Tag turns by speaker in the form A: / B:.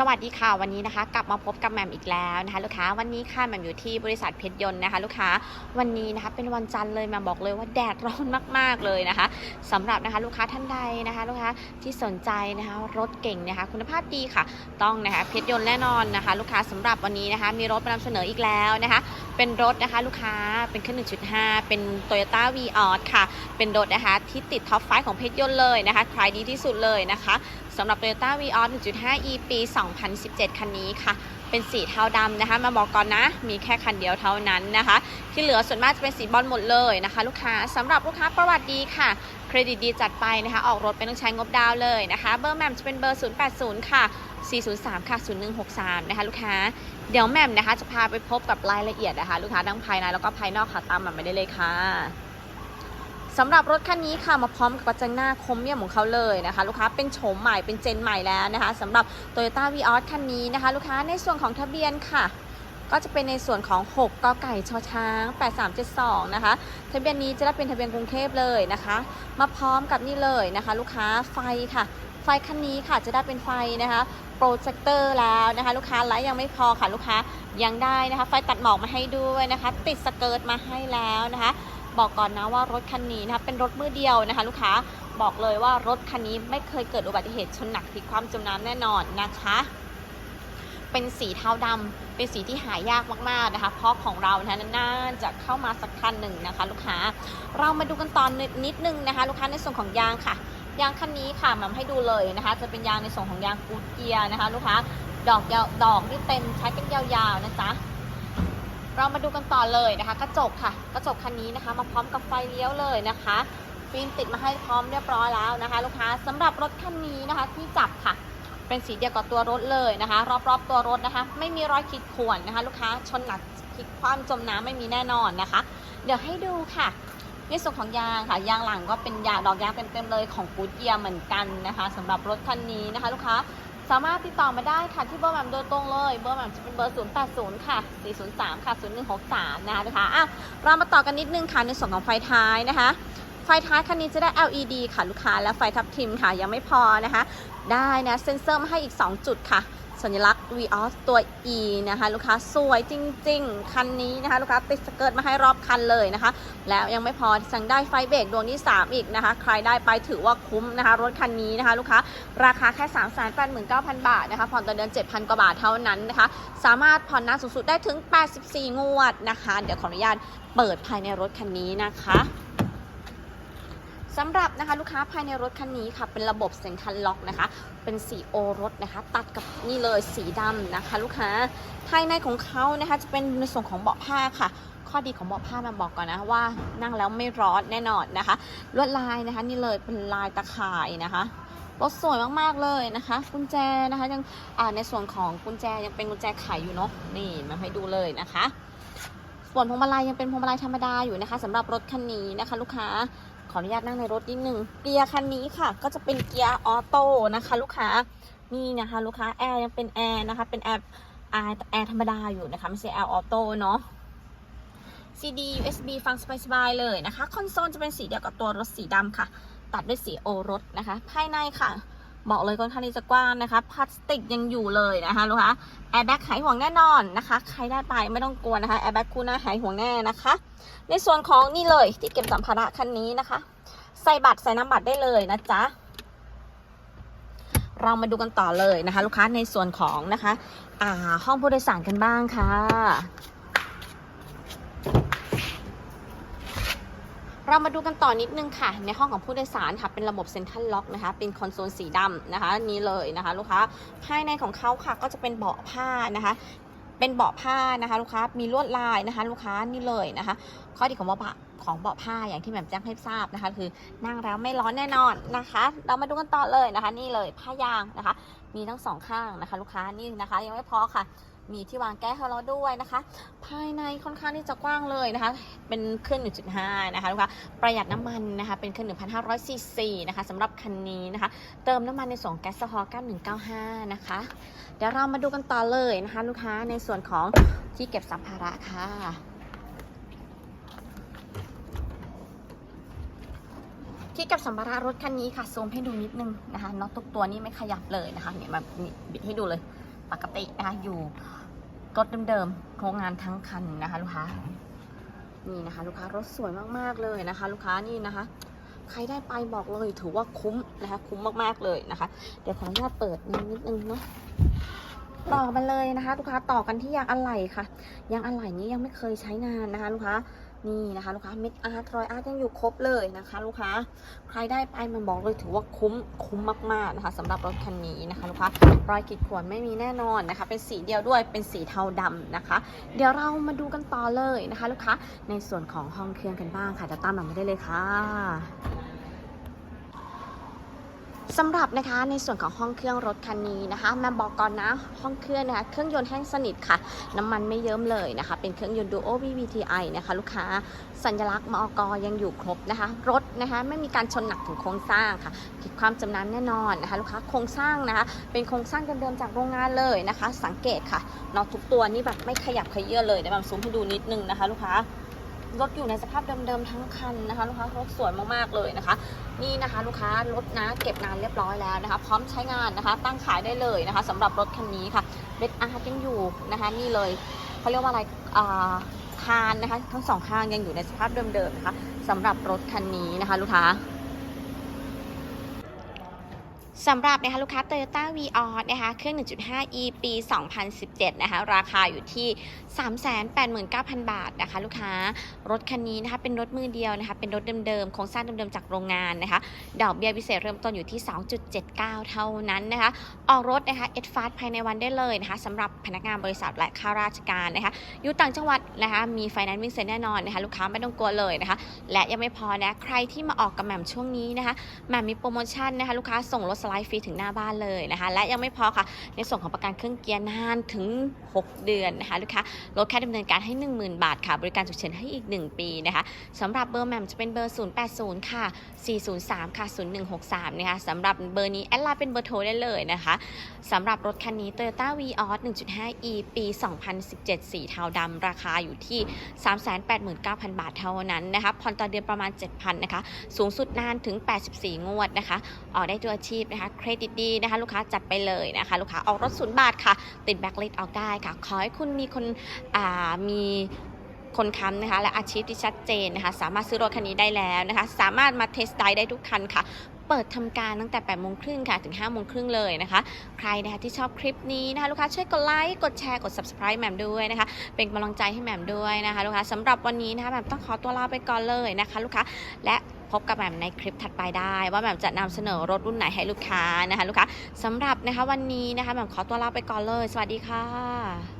A: สวัสดีค่ะวันนี้นะคะ กลับมาพบกับแหม่มอีกแล้วนะคะ ลูกค้าวันนี้ค่ะแหม่มอยู่ที่บริษัทเพชรยนต์นะคะ ลูกค้าวันนี้นะคะเป็นวันจันทร์เลยแหม่มบอกเลยว่าแดดร้อนมาก ๆเลยนะคะสำหรับนะคะลูกค้าท่านใดนะคะ ลูกค้าที่สนใจนะคะรถเก่งนะคะ คุณภาพดีค่ะ ต้องนะคะเพชรยนต์แน่นอนนะคะ ลูกค้าสำหรับวันนี้นะคะ มีรถมานำเสนออีกแล้วนะคะ เป็นรถนะคะ ลูกค้าเป็นเครื่อง1.5 เป็น Toyota v ีออค่ะ เป็นรถนะคะที่ติดท็อปไฟของเพชรยนต์เลยนะคะขายดีที่สุดเลยนะคะ สำหรับ Toyota v ีออ1.5 e ปี 2017 คันนี้ค่ะ เป็นสีเทาดำนะคะ มาบอกก่อนนะ มีแค่คันเดียวเท่านั้นนะคะ ที่เหลือส่วนมากจะเป็นสีบอลหมดเลยนะคะ ลูกค้าสำหรับลูกค้าประวัติดีค่ะ เครดิตดีจัดไปนะคะ ออกรถเป็นต้องใช้งบดาวเลยนะคะ เบอร์แหม่มจะเป็นเบอร์ 080 ค่ะ 403 ค่ะ 0163 นะคะ ลูกค้า เดี๋ยวแหม่มนะคะจะพาไปพบกับรายละเอียดนะคะ ลูกค้าทั้งภายในแล้วก็ภายนอกค่ะ ตามแม่มไปได้เลยค่ะ สำหรับรถคันนี้ค่ะมาพร้อมกับกระจังหน้าคมเมี่ยมของเขาเลยนะคะ ลูกค้าเป็นโฉมใหม่เป็นเจนใหม่แล้วนะคะสำหรับ Toyota v ีออคันนี้นะคะ ลูกค้าในส่วนของทะเบียนค่ะ ก็จะเป็นในส่วนของ6กกไก่ชอช้าง 8372 นะคะ ทะเบียนนี้จะได้เป็นทะเบียนกรุงเทพเลยนะคะ มาพร้อมกับนี่เลยนะคะ ลูกค้าไฟค่ะ ไฟคันนี้ค่ะจะได้เป็นไฟนะคะโปรเจคเตอร์แล้วนะคะ ลูกค้าไลท์ยังไม่พอค่ะลูกค้ายังได้นะคะ ไฟตัดหมอกมาให้ด้วยนะคะ ติดสเกิร์ตมาให้แล้วนะคะ บอกก่อนนะว่ารถคันนี้นะคะเป็นรถมือเดียวนะคะ ลูกค้าบอกเลยว่ารถคันนี้ไม่เคยเกิดอุบัติเหตุชนหนักพลิกความจมน้ำแน่นอนนะคะ เป็นสีเทาดำเป็นสีที่หายากมากๆนะคะ เพราะของเรานะคะน่าจะเข้ามาสักคันหนึ่งนะคะ ลูกค้าเรามาดูกันตอนนิดนึงนะคะ ลูกค้าในส่วนของยางค่ะ ยางคันนี้ค่ะมาให้ดูเลยนะคะ จะเป็นยางในส่วนของยางกูดเกียร์นะคะ ลูกค้าดอกยาวดอกที่เต็มใช้กันยาวๆนะจ๊ะ เรามาดูกันต่อเลยนะคะ กระจกค่ะ กระจกคันนี้นะคะ มาพร้อมกับไฟเลี้ยวเลยนะคะฟิล์มติดมาให้พร้อมเรียบร้อยแล้วนะคะ ลูกค้าสำหรับรถคันนี้นะคะที่จับค่ะ เป็นสีเดียวกับตัวรถเลยนะคะ รอบๆตัวรถนะคะ ไม่มีรอยขีดข่วนนะคะ ลูกค้าชนหนักพลิกคว่ำจมน้ำไม่มีแน่นอนนะคะ เดี๋ยวให้ดูค่ะในส่วนของยางค่ะยางหลังก็เป็นยางดอกยางเต็มๆเลยของกูดเยียเหมือนกันนะคะสำหรับรถคันนี้นะคะ ลูกค้า สามารถติดต่อมาได้ค่ะที่เบอร์แหม่มโดยตรงเลย เบอร์แหม่มจะเป็นเบอร์ 080 ค่ะ 403 ค่ะ 0163 นะคะนะค้าอะเรามาต่อกันนิดนึงค่ะในส่วนของไฟท้ายนะคะ ไฟท้ายคันนี้จะได้ LED ค่ะลูกค้าและไฟทับทิมค่ะยังไม่พอนะคะ ได้นะเซ็นเซอร์มาให้อีก 2 จุดค่ะ สัญลักษณ์ Vios ตัว E นะคะลูกค้าสวยจริง ๆ คันนี้นะคะลูกค้าติดสเกิร์ตมาให้รอบคันเลยนะคะ แล้วยังไม่พอสั่งได้ไฟเบรกดวงที่ 3 อีกนะคะ ใครได้ไปถือว่าคุ้มนะคะ รถคันนี้นะคะลูกค้าราคาแค่ 3 8 9 0 0 0บาทนะคะผ่อนต่อเดือน 7,000 กว่าบาทเท่านั้นนะคะ สามารถผ่อนนานสูงสุดได้ถึง 84 งวดนะคะ เดี๋ยวขออนุญาตเปิดภายในรถคันนี้นะคะ สำหรับนะคะลูกค้าภายในรถคันนี้ค่ะ เป็นระบบเซ็นทรัลล็อกนะคะ เป็นสีโอรสนะคะ ตัดกับนี่เลยสีดำนะคะ ลูกค้าภายในของเขานะคะจะเป็นในส่วนของเบาะผ้าค่ะ ข้อดีของเบาะผ้ามาบอกก่อนนะว่านั่งแล้วไม่ร้อนแน่นอนนะคะ ลวดลายนะคะนี่เลยเป็นลายตะข่ายนะคะรถสวยมากๆเลยนะคะ กุญแจนะคะยังอ่าในส่วนของกุญแจยังเป็นกุญแจไขอยู่เนาะนี่มาให้ดูเลยนะคะ ส่วนพวงมาลัยยังเป็นพวงมาลัยธรรมดาอยู่นะคะสำหรับรถคันนี้นะคะ ลูกค้า ออนุญาตนั่งในรถนิดนึงเกียร์คันนี้ค่ะ ก็จะเป็นเกียร์ออโต้นะคะ ลูกค้านี่นะคะลูกค้าแอร์ยังเป็นแอร์นะคะเป็นแอร์แอร์แอร์ธรรมดาอยู่นะคะไม่ใช่แอร์ออโต้เนาะ CD USB ฟังสบายๆเลยนะคะ คอนโซลจะเป็นสีเดียวกับตัวรถสีดำค่ะ ตัดด้วยสีโอรสนะคะ ภายในค่ะ บอกเลยค่อนข้างที่จะกว้างนะคะพลาสติกยังอยู่เลยนะคะลูกค้าแอร์แบ็กหายห่วงแน่นอนนะคะ ใครได้ไปไม่ต้องกลัวนะคะแอร์แบ็กคู่หน้าหายห่วงแน่นะคะ ในส่วนของนี่เลยที่เก็บสัมภาระคันนี้นะคะ ใส่บัตรใส่น้ำบัตรได้เลยนะจ๊ะเรามาดูกันต่อเลยนะคะ ลูกค้าในส่วนของนะคะอ่าห้องผู้โดยสารกันบ้างค่ะ เรามาดูกันต่อนิดนึงค่ะ ในห้องของผู้โดยสารค่ะ เป็นระบบเซ็นทรัลล็อกนะคะ เป็นคอนโซลสีดำนะคะ นี่เลยนะคะ ลูกค้า ภายในของเขาค่ะ ก็จะเป็นเบาะผ้านะคะเป็นเบาะผ้านะคะลูกค้ามีลวดลายนะคะ ลูกค้านี่เลยนะคะ ข้อดีของเบาะของเบาะผ้าอย่างที่แหม่มแจ้งให้ทราบนะคะ คือนั่งแล้วไม่ร้อนแน่นอนนะคะ เรามาดูกันต่อเลยนะคะ นี่เลยผ้ายางนะคะ มีทั้งสองข้างนะคะ ลูกค้านี่นะคะ ยังไม่พอค่ะ มีที่วางแก้วให้เราด้วยนะคะ ภายในค่อนข้างที่จะกว้างเลยนะคะ เป็นเครื่อง 1.5 นะคะลูกค้าประหยัดน้ำมันนะคะเป็นเครื่อง 1,500ซีซีนะคะสำหรับคันนี้นะคะ เติมน้ำมันในส่วนของแก๊สฮอล์9195 นะคะ เดี๋ยวเรามาดูกันต่อเลยนะคะ ลูกค้าในส่วนของที่เก็บสัมภาระค่ะที่เกับสัมภาระรถคันนี้ค่ะซูมให้ดูนิดนึงนะคะน็อตทุกตัวนี่ไม่ขยับเลยนะคะเนี่ยมาบิดให้ดูเลยปกตินะคะอยู่ รถเดิมๆโครงงานทั้งคันนะคะลูกค้า นี่นะคะ ลูกค้ารถสวยมากๆเลยนะคะ ลูกค้านี่นะคะ ใครได้ไปบอกเลยถือว่าคุ้มนะคะ คุ้มมากๆเลยนะคะ เดี๋ยวขออนุญาตเปิดนิดนึงเนาะต่อมาเลยนะคะ ลูกค้าต่อกันที่ยางอะไหล่ค่ะ ยางอะไหล่นี้ยังไม่เคยใช้งานนะคะ ลูกค้า นี่นะคะลูกค้าเม็ดอาร์ตรอยอาร์ตยังอยู่ครบเลยนะคะ ลูกค้าใครได้ไปมันบอกเลยถือว่าคุ้มคุ้มมากๆนะคะสำหรับรถคันนี้นะคะ ลูกค้ารอยขีดข่วนไม่มีแน่นอนนะคะ เป็นสีเดียวด้วยเป็นสีเทาดำนะคะ เดี๋ยวเรามาดูกันต่อเลยนะคะ ลูกค้าในส่วนของห้องเครื่องกันบ้างค่ะจะตามหลังมาได้เลยค่ะ สำหรับนะคะในส่วนของห้องเครื่องรถคันนี้นะคะแมมบอกก่อนนะห้องเครื่องนะคะเครื่องยนต์แห้งสนิทค่ะ น้ำมันไม่เยิ้มเลยนะคะ เป็นเครื่องยนต์ Duo VVTi นะคะ ลูกค้าสัญลักษณ์มอกยังอยู่ครบนะคะ รถนะคะไม่มีการชนหนักถึงโครงสร้างค่ะผิดความจำนานแน่นอนนะคะ ลูกค้าโครงสร้างนะคะ เป็นโครงสร้างเดิมๆจากโรงงานเลยนะคะ สังเกตค่ะน็อตทุกตัวนี่แบบไม่ขยับขยื้อเลยเดี๋ยวแบมซูมให้ดูนิดนึงนะคะ ลูกค้า รถอยู่ในสภาพเดิมๆทั้งคันนะคะลูกค้ารถสวยมากๆเลยนะคะ นี่นะคะลูกค้ารถนะเก็บงานเรียบร้อยแล้วนะคะ พร้อมใช้งานนะคะ ตั้งขายได้เลยนะคะสำหรับรถคันนี้ค่ะเบสอาร์ยังอยู่นะคะนี่เลยเขาเรียกว่าอะไรอ่าคานนะคะ ทั้งสองข้างยังอยู่ในสภาพเดิมๆนะคะสำหรับรถคันนี้นะคะ ลูกค้า สำหรับนะคะลูกค้า Toyota v ีออนะคะเครื่อง 1.5e ปี 2017 นะคะราคาอยู่ที่ 389,000 บาทนะคะลูกค้ารถคันนี้นะคะเป็นรถมือเดียวนะคะเป็นรถเดิมๆโครงสร้างเดิมๆจากโรงงานนะคะดอกเบี้ยพิเศษเริ่มต้นอยู่ที่ 2.79 เท่านั้นนะคะออกรถนะคะเอ็ดฟาสภายในวันได้เลยนะคะสำหรับพนักงานบริษัทและข้าราชการนะคะอยู่ต่างจังหวัดนะคะมีไฟแนนซ์วิ่งเซ็นแน่นอนนะคะลูกค้าไม่ต้องกลัวเลยนะคะและยังไม่พอนะใครที่มาออกกับแหม่มช่วงนี้นะคะแหม่มมีโปรโมชั่นนะคะลูกค้าส่งรถไลด์ฟรีถึงหน้าบ้านเลยนะคะ และยังไม่พอค่ะ ในส่วนของประกันเครื่องเกียร์นานถึง 6 เดือนนะคะลูกค้ารถแค่าดำเนินการให้ 10,000 บาทค่ะ บริการฉุกเฉินให้อีก 1 ปีนะคะสำหรับเบอร์แหม่มจะเป็นเบอร์ 080 ค่ะ 403 ค่ะ 0163 นะคะสำหรับเบอร์นี้แอดไลน์เป็นเบอร์โทรได้เลยนะคะสำหรับรถคันนี้ Toyota v ีออส 1.5e ปี 2017 สีเทาดำราคาอยู่ที่ 389,000 บาทเท่านั้นนะคะผ่อนต่อเดือนประมาณ 7,000นะคะสูงสุดนานถึง 84 งวดนะคะออกได้ตัวอาชีพนะคะเครดิตดีนะคะลูกค้าจัดไปเลยนะคะลูกค้าออกรถศูนย์บาทค่ะ ติดแบ็คลิสออกได้ค่ะ ขอให้คุณมีคนมีคนค้ำนะคะและอาชีพที่ชัดเจนนะคะสามารถซื้อรถคันนี้ได้แล้วนะคะสามารถมาเทสได้ได้ทุกคันค่ะเปิดทำการตั้งแต่8โมงครึ่งค่ะถึง5โมงครึ่งเลยนะคะ ใครนะคะที่ชอบคลิปนี้นะคะ ลูกค้าช่วยกดไลค์กดแชร์กด subscribe แหม่มด้วยนะคะ เป็นกำลังใจให้แหม่มด้วยนะคะ ลูกค้าสำหรับวันนี้นะคะแหม่มต้องขอตัวลาไปก่อนเลยนะคะ ลูกค้าและ พบกับแหม่มในคลิปถัดไปได้ ว่าแหม่มจะนำเสนอรถรุ่นไหนให้ลูกค้านะคะลูกค้าสำหรับนะคะวันนี้นะคะแหม่มขอตัวลาไปก่อนเลย สวัสดีค่ะ